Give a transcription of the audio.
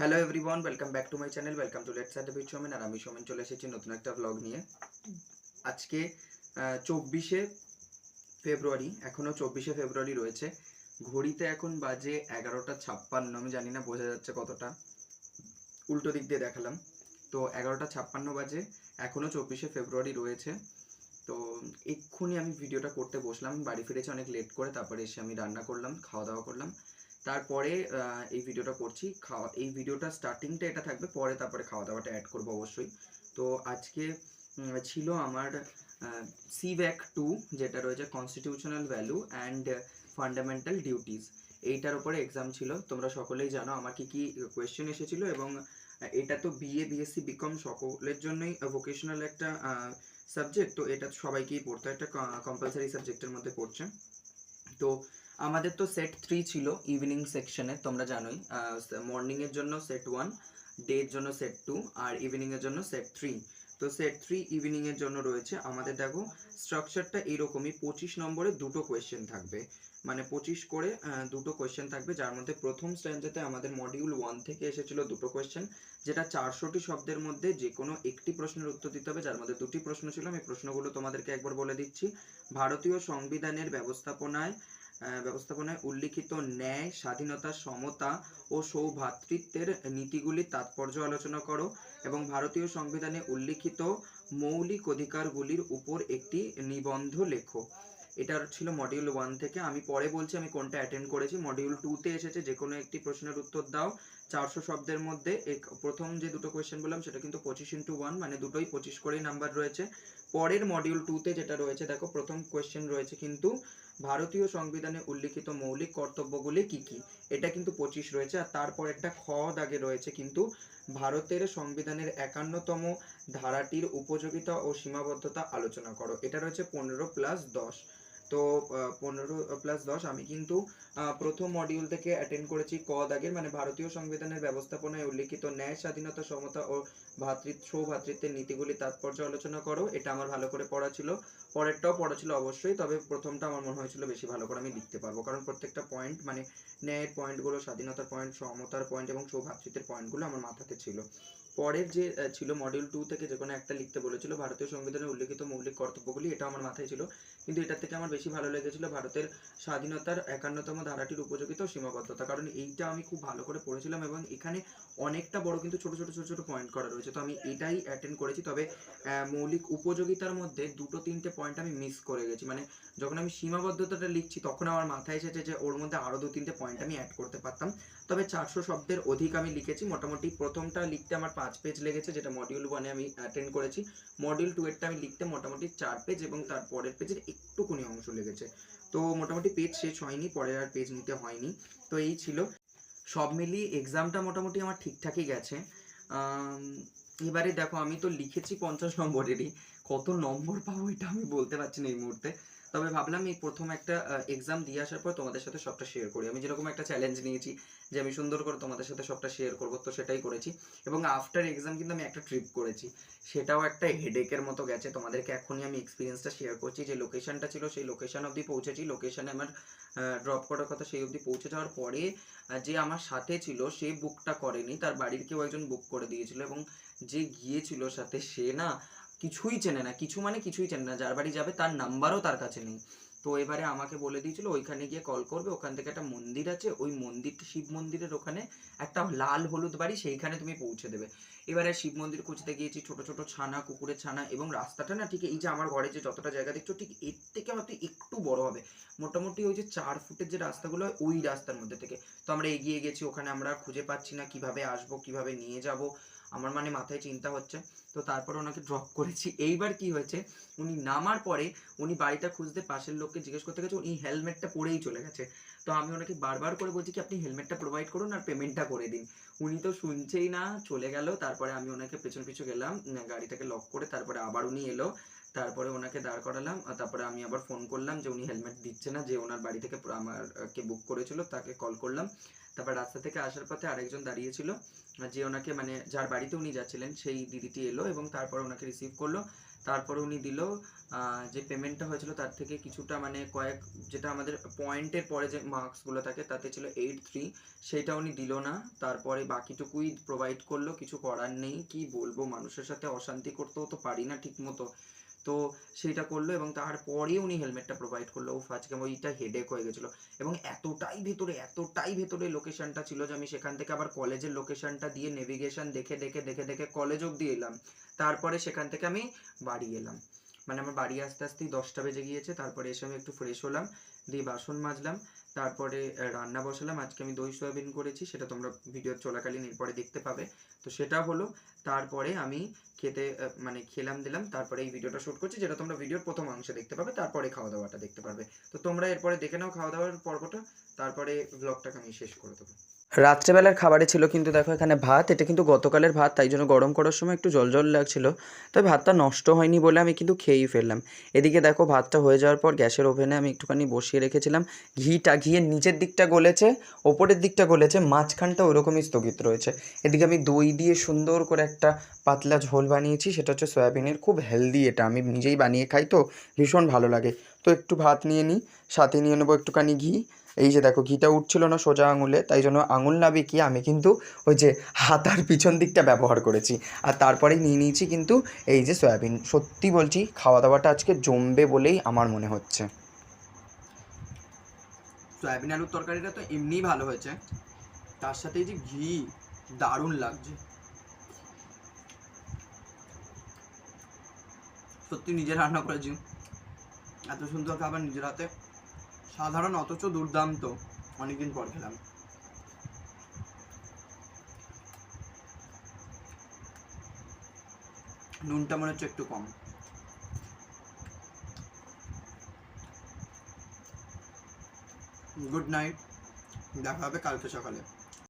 Hello everyone welcome back to my channel welcome to let's at bit Somen আর আমি সোমেন চলে এসেছি নতুন একটা ব্লগ নিয়ে। আজকে চব্বিশে ফেব্রুয়ারি এখনও চব্বিশে ফেব্রুয়ারি রয়েছে। ঘড়িতে এখন বাজে এগারোটা ছাপ্পান্ন, আমি জানি না, বোঝা যাচ্ছে কতটা। উল্টো দিক দিয়ে দেখালাম। তো এগারোটা ছাপ্পান্ন বাজে এখনও চব্বিশে ফেব্রুয়ারি রয়েছে। তো এক্ষুনি আমি ভিডিওটা করতে বসলাম। বাড়ি ফিরেছি অনেক লেট করে, তারপরে এসে আমি রান্না করলাম খাওয়া দাওয়া করলাম। তারপরে এই ভিডিওটা করছি। খাওয়া, এই ভিডিওটা স্টার্টিংটা এটা থাকবে, পরে তারপরে খাওয়া দাওয়াটা অ্যাড করব অবশ্যই। তো আজকে ছিল আমার সি ব্যাক টু যেটা রয়েছে constitutional value and fundamental duties এইটার উপরে এক্সাম ছিল। তোমরা সকলেই জানো আমার কি কি কোয়েশ্চেন এসেছিল এবং এটা তো বিএ বিএসসি বিকম সকলের জন্যই ভোকেশনাল একটা সাবজেক্ট তো এটা সবাইকেই পড়তে একটা কম্পালসারি সাবজেক্টের মধ্যে পড়ছে। তো আমাদের তো সেট থ্রি ছিল ইভিনিং সেকশনে তোমরা জানোই। মর্নিংয়ের জন্য সেট ওয়ান ডের জন্য সেট টু আর ইভিনিংয়ের জন্য সেট থ্রি তো সেট থ্রি ইভিনিংয়ের জন্য রয়েছে আমাদের, দেখো স্ট্রাকচারটা এরকমই, পঁচিশ নম্বরে দুটো কোয়েশ্চেন থাকবে। মানে পঁচিশ করে দুটো কোয়েশ্চেন থাকবে, যার মধ্যে প্রথম স্ট্যান্ডাতে আমাদের মডিউল ওয়ান থেকে এসেছিল দুটো কোয়েশ্চেন যেটা চারশোটি শব্দের মধ্যে যে কোনো একটি প্রশ্নের উত্তর দিতে হবে, যার মধ্যে দুটি প্রশ্ন ছিল, আমি প্রশ্নগুলো তোমাদেরকে একবার বলে দিচ্ছি। ভারতীয় সংবিধানের ব্যবস্থাপনায় ব্যবস্থাপনায় উল্লিখিত ন্যায়, স্বাধীনতা, সমতা ও সৌভ্রাতৃত্বের নীতিগুলির তাৎপর্য আলোচনা করো এবং ভারতীয় সংবিধানে উল্লিখিত মৌলিক অধিকারগুলির উপর একটি নিবন্ধ লেখো। এটা ছিল মডিউল ওয়ান থেকে। আমি পরে বলছি আমি কোনটা অ্যাটেন্ড করেছি। মডিউল টুতে এসেছে যে কোনো একটি প্রশ্নের উত্তর দাও। চারশো শব্দের মধ্যে এক- প্রথম যে দুটো কোয়েশ্চেন বললাম সেটা কিন্তু পঁচিশ ইন্টু ওয়ান মানে দুটোই পঁচিশ করেই নাম্বার রয়েছে। পরের মডিউল টুতে যেটা রয়েছে, দেখো প্রথম কোয়েশ্চেন রয়েছে কিন্তু ভারতীয় সংবিধানে উল্লিখিত মৌলিক কর্তব্যগুলি কি কি? এটা কিন্তু পঁচিশ রয়েছে আর তারপর একটা খ দাগে রয়েছে কিন্তু ভারতের সংবিধানের একান্নতম ধারাটির উপযোগিতা ও সীমাবদ্ধতা আলোচনা করো। এটা রয়েছে পনেরো প্লাস দশ। তো পনেরো প্লাস দশ, আমি কিন্তু প্রথম মডিউল থেকে অ্যাটেন্ড করেছি ক দাগের মানে ভারতীয় সংবিধানের ব্যবস্থাপনায় উল্লিখিত ন্যায়, স্বাধীনতা, সমতা ও ভাতৃত্ব সৌভাতৃত্বের নীতিগুলি তাৎপর্য আলোচনা করো। এটা আমার ভালো করে পড়া ছিল। পরেরটাও পড়া ছিল অবশ্যই, তবে প্রথমটা আমার মনে হয়েছিল বেশি ভালো করে আমি লিখতে পারব। কারণ প্রত্যেকটা পয়েন্ট মানে ন্যায়ের পয়েন্টগুলো স্বাধীনতার পয়েন্ট সমতার পয়েন্ট এবং সৌভাতৃত্বের পয়েন্টগুলো আমার মাথাতে ছিল। পরের যে ছিল মডিউল টু থেকে যে কোনো একটা লিখতে বলেছিল, ভারতীয় সংবিধানে উল্লিখিত মৌলিক কর্তব্যগুলি, এটা আমার মাথায় ছিল। কিন্তু এটার থেকে আমার বেশি ভালো লেগেছিল ভারতের স্বাধীনতার একান্নতম ধারাটির উপযোগিতা ও সীমাবদ্ধতা। কারণ এইটা আমি খুব ভালো করে পড়েছিলাম এবং এখানে অনেকটা বড় কিন্তু ছোট ছোট ছোট ছোট পয়েন্ট করা রয়েছে। তো আমি এটাই অ্যাটেন্ড করেছি। তবে মৌলিক উপযোগিতার মধ্যে দুটো, তিনটে পয়েন্ট আমি মিস করে গেছি। মানে যখন আমি সীমাবদ্ধতাটা লিখছি, তখন আমার মাথায় এসেছে যে ওর মধ্যে আরও দু, তিনটে পয়েন্ট আমি অ্যাড করতে পারতাম। তবে চারশো শব্দের অধিক আমি লিখেছি। মোটামুটি প্রথমটা লিখতে আমার পাঁচ পেজ লেগেছে, যেটা মডিউল ওয়ানে আমি অ্যাটেন্ড করেছি। মডিউল টু এরটা আমি লিখতে মোটামুটি চার পেজ এবং তার পরের পেজের একটুকুনি অংশ। লেগেছে তো মোটামুটি পেজ শেষ হয়নি, পরে আর পেজ নিতে হয়নি। তো এই ছিল। সব মিলিয়ে এক্সামটা মোটামুটি আমার ঠিকঠাকই গেছে। এবারে দেখো, আমি তো লিখেছি পঞ্চাশ নম্বরেরই। কত নম্বর পাবো এটা আমি বলতে পারছি না এই মুহূর্তে। তবে ভাবলাম এই প্রথম একটা এক্সাম দিয়ে আসার পর তোমাদের সাথে সবটা শেয়ার করি। আমি যেরকম একটা চ্যালেঞ্জ নিয়েছি যে আমি সুন্দর করে তোমাদের সাথে সবটা শেয়ার করব, তো সেটাই করেছি। এবং আফটার এক্সাম কিন্তু আমি একটা ট্রিপ করেছি। সেটাও একটা হেডেকের মতো গেছে। তোমাদেরকে এখনই আমি এক্সপিরিয়েন্সটা শেয়ার করছি যে লোকেশনটা ছিল, সেই লোকেশন অবধি পৌঁছেছি। লোকেশনে আমার ড্রপ করার কথা সেই অবধি পৌঁছে যাওয়ার পরে যে আমার সাথে ছিল, সে বুকটা করেনি। তার বাড়ির কেউ একজন বুক করে দিয়েছিল এবং যে গিয়েছিল সাথে, সে না কিছুই চেনে না, কিছু মানে কিছুই চেনে না, যার বাড়ি যাবে তার নাম্বারও তার কাছে নেই। তো এবারে আমাকে বলে দিয়েছিল, ওইখানে গিয়ে কল করবে, ওখান থেকে একটা মন্দির আছে, ওই মন্দিরটা শিব মন্দিরের ওখানে একটা লাল হলুদ বাড়ি, সেইখানে তুমি পৌঁছে দেবে। এবারে শিব মন্দির খুঁজতে গিয়েছি, ছোট ছোট ছানা, কুকুরের ছানা, এবং রাস্তাটা না ঠিক এই যে আমার ঘরে যে যতটা জায়গা দেখছ, ঠিক এর থেকে হয়তো একটু বড় হবে। মোটামুটি ওই যে চার ফুটের যে রাস্তাগুলো হয়, ওই রাস্তার মধ্যে থেকে। তো আমরা এগিয়ে গেছি, ওখানে আমরা খুঁজে পাচ্ছি না কীভাবে আসব, কীভাবে নিয়ে যাব। আমার মানে মাথায় চিন্তা হচ্ছে। তো তারপর ওনাকে ড্রপ করেছি। এইবার কি হয়েছে, উনি নামার পরে উনি বাড়িটা খুঁজতে পাশের লোককে জিজ্ঞেস করতে গেছে, উনি হেলমেটটা পরেই চলে গেছে। তো আমি ওনাকে বারবার করে বলছি কি, আপনি হেলমেটটা প্রোভাইড করুন আর পেমেন্টটা করে দিন। উনি তো শুনছেই না, চলে গেল। তারপরে আমি ওনাকে পেছন পিছু গেলাম গাড়িটাকে লক করে তারপরে আবার উনি এলো। তারপরে ওনাকে দাঁড় করালাম তারপরে আমি আবার ফোন করলাম যে উনি হেলমেট দিচ্ছে না, যে ওনার বাড়ি থেকে আমারকে বুক করেছিল তাকে কল করলাম। তারপর রাস্তা থেকে আসার পথে আরেকজন দাঁড়িয়েছিল যে ওনাকে মানে যার বাড়িতে উনি যাচ্ছিলেন, সেই দিদিটি এলো এবং তারপর ওনাকে রিসিভ করল। তারপরে উনি দিল যে পেমেন্টটা হয়েছিল তার থেকে কিছুটা মানে কয়েক, যেটা আমাদের পয়েন্টের পরে যে মার্কসগুলো থাকে তাতে ছিল এইট থ্রি সেইটা উনি দিল না। তারপরে বাকিটুকুই প্রোভাইড করল, কিছু করার নেই, কি বলব? মানুষের সাথে অশান্তি করতেও তো পারি না ঠিক মতো তো সেইটা করল এবং তারপরে উনি হেলমেটটা প্রোভাইড করল। ও আজকে ওইটা হেডেক হয়ে গেছিল। এবং এতটাই ভেতরে এতটাই ভেতরে লোকেশনটা ছিল যে আমি সেখান থেকে আবার কলেজের লোকেশনটা দিয়ে নেভিগেশন দেখে দেখে দেখে দেখে কলেজ অব্দি এলাম। তারপরে সেখান থেকে আমি বাড়ি এলাম। মানে আমার বাড়ি আসতে, আসতেই দশটা বেজে গিয়েছে। তারপরে এসে আমি একটু ফ্রেশ হলাম। দিয়ে বাসন মাজলাম, তারপরে রান্না বসালাম। আজকে আমি দই, সয়াবিন করেছি, সেটা তোমরা ভিডিও চলাকালীন এরপরে দেখতে পাবে। তো সেটা হলো, তারপরে আমি খেতে মানে খেলাম, দিলাম, তারপরে এই ভিডিওটা শ্যুট করছি, যেটা তোমরা ভিডিওর প্রথম অংশে দেখতে পাবে, তারপরে খাওয়া দাওয়াটা দেখতে পারবে। তো তোমরা এরপরে দেখে নাও খাওয়া দাওয়ার পর্বটা, তারপরে ব্লগটাকে আমি শেষ করে দেবো। রাত্রেবেলার খাবারে ছিল কিন্তু দেখো এখানে ভাত, এটা কিন্তু গতকালের ভাত, তাই জন্য গরম করার সময় একটু জল জল লাগছিল। তবে ভাতটা নষ্ট হয়নি বলে আমি কিন্তু খেয়েই ফেললাম। এদিকে দেখো ভাতটা হয়ে যাওয়ার পর গ্যাসের ওভেনে আমি একটুখানি বসিয়ে রেখেছিলাম। ঘিটা, ঘিয়ের নিচের দিকটা গলেছে, ওপরের দিকটা গলেছে, মাঝখানটা ওরকমই স্থগিত রয়েছে। এদিকে আমি দই দিয়ে সুন্দর করে একটা পাতলা ঝোল বানিয়েছি, সেটা হচ্ছে সয়াবিনের, খুব হেলদি এটা। আমি নিজেই বানিয়ে খাই তো, ভীষণ ভালো লাগে। তো একটু ভাত নিয়ে নিই, সাথে নিয়ে নেব একটুখানি ঘি। এই যে দেখো, ঘিটা উঠছিল না সোজা আঙুলে, তাই জন্য আঙুল না বেঁকিয়ে আমি কিন্তু ওই যে হাতার পিছন দিকটা ব্যবহার করেছি। আর তারপরেই নিয়ে নিয়েছি কিন্তু এই যে সয়াবিন। সত্যি বলছি খাওয়া দাওয়াটা আজকে জমবে বলেই আমার মনে হচ্ছে। সয়াবিন আলুর তরকারিটা তো এমনিই ভালো হয়েছে। তার সাথে এই যে ঘি, দারুণ লাগছে। সত্যি নিজে রান্না করেছি। এত সুন্দর খাবার নিজের হাতে সাধারণ, অথচ দুর্দান্ত। অনেকদিন পর খেলাম। নুনটা মনে হচ্ছে একটু কম। Good night. দেখা হবে কালকে সকালে।